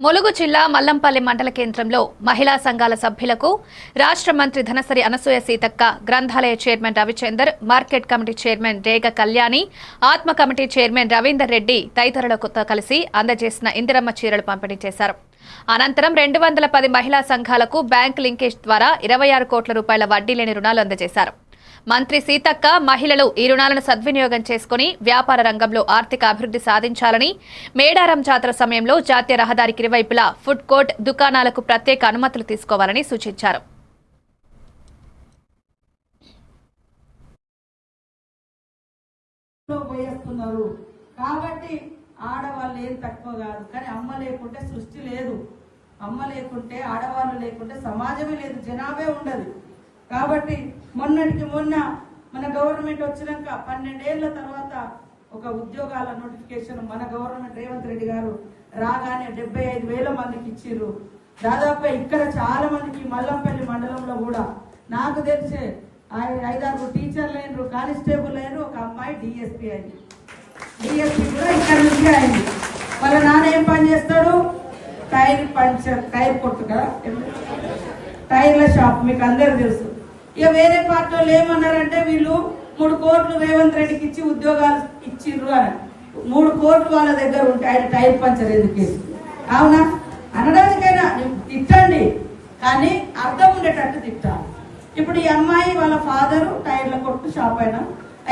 ములుగు జిల్లా మల్లంపల్లి మండల కేంద్రంలో మహిళా సంఘాల సభ్యులకు రాష్ట్ర మంత్రి ధనసరి అనసూయ సీతక్క గ్రంథాలయ chairman Ravichander market committee chairman Rega Kalyani ఆత్మ కమిటీ చైర్మన్ రవీందర్ రెడ్డి తదితరులతో కలిసి అందజేసిన ఇందిరమ్మ చీరలు పంపిణీ చేశారు. అనంతరం రెండు వందల పది మహిళా సంఘాలకు బ్యాంక్ లింకేజ్ ద్వారా ఇరవై ఆరు కోట్ల రూపాయల వడ్డీ లేని రుణాలు అందజేశారు. మంత్రి సీతక్క మహిళలు ఈ రుణాలను సద్వినియోగం చేసుకుని వ్యాపార రంగంలో ఆర్థిక అభివృద్ధి సాధించాలని మేడారం జాతర సమయంలో జాతీయ రహదారికి ఇరువైపులా ఫుడ్ కోర్ట్ దుకాణాలకు ప్రత్యేక అనుమతులు తీసుకోవాలని సూచించారు. పోయేస్తున్నారు. కాబట్టి ఆడవాళ్ళు ఏం తక్కువ కాదు. కానీ అమ్మ లేకుంటే సృష్టి లేదు. అమ్మ లేకుంటే ఆడవాళ్ళు లేకుంటే సమాజమే లేదు. జనాభే ఉండదు. కాబట్టి మొన్నటికి మొన్న మన గవర్నమెంట్ వచ్చినాక పన్నెండేళ్ళ తర్వాత ఒక ఉద్యోగాల నోటిఫికేషన్ మన గవర్నమెంట్ రేవంత్ రెడ్డి గారు రాగానే డెబ్బై ఐదు వేల మందికి ఇచ్చిర్రు. దాదాపు ఇక్కడ చాలా మందికి మల్లంపల్లి మండలంలో కూడా. నాకు తెలిసే ఐదారు టీచర్లు అయినరు కానిస్టేబుల్ అయినరు ఒక అమ్మాయి డిఎస్పీ అయింది. డిఎస్పీ కూడా ఇక్కడ నుంచి అయింది. వాళ్ళ నాన్న ఏం పని చేస్తాడు? టైర్ పంచర్ టైర్ కొట్టు కదా టైర్ల షాప్ మీకు అందరు తెలుసు. ఇక వేరే పార్టీ వాళ్ళు ఏమన్నారంటే వీళ్ళు మూడు కోట్లు రేవంత్ రెడ్డికి ఇచ్చి ఉద్యోగాలు ఇచ్చిర్రు అని. మూడు కోట్లు వాళ్ళ దగ్గర ఉంటే ఆయన టైర్ పంచర్ ఎందుకు అవునా? అనడానికైనా తిట్టండి. కానీ అర్థం ఉండేటట్టు తిట్టాలి. ఇప్పుడు ఈ అమ్మాయి వాళ్ళ ఫాదరు టైర్ల కొట్టు షాప్ అయినా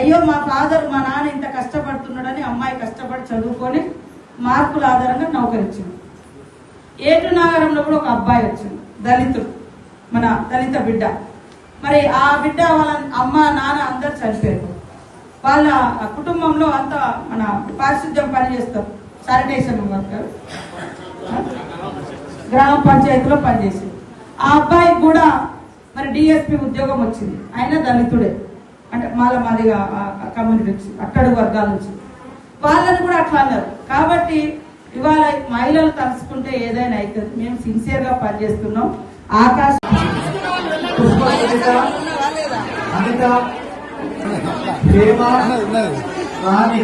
అయ్యో మా ఫాదర్ మా నాన్న ఇంత కష్టపడుతున్నాడని అమ్మాయి కష్టపడి చదువుకొని మార్కుల ఆధారంగా నౌకరించింది ఏటు నాగరంలో కూడా ఒక అబ్బాయి వచ్చింది దళితుడు మన దళిత బిడ్డ. మరి ఆ బిడ్డ వాళ్ళ అమ్మ నాన్న అందరు చనిపోయారు. వాళ్ళ కుటుంబంలో అంతా మన పారిశుద్ధ్యం పనిచేస్తారు శానిటేషన్ వర్కర్. గ్రామ పంచాయతీలో పనిచేసింది ఆ అబ్బాయికి కూడా మరి డిఎస్పి ఉద్యోగం వచ్చింది. ఆయన దళితుడే. అంటే మాల మాదిగా కమ్యూనిటీ నుంచి అట్టడుగు వర్గాల నుంచి. వాళ్ళని కూడా అట్లా అన్నారు. కాబట్టి ఇవాళ మహిళలు తలుసుకుంటే ఏదైనా అవుతుంది. మేము సిన్సియర్గా పనిచేస్తున్నాం. ఆకాశం അനിത അനിത ഹേമ റാണി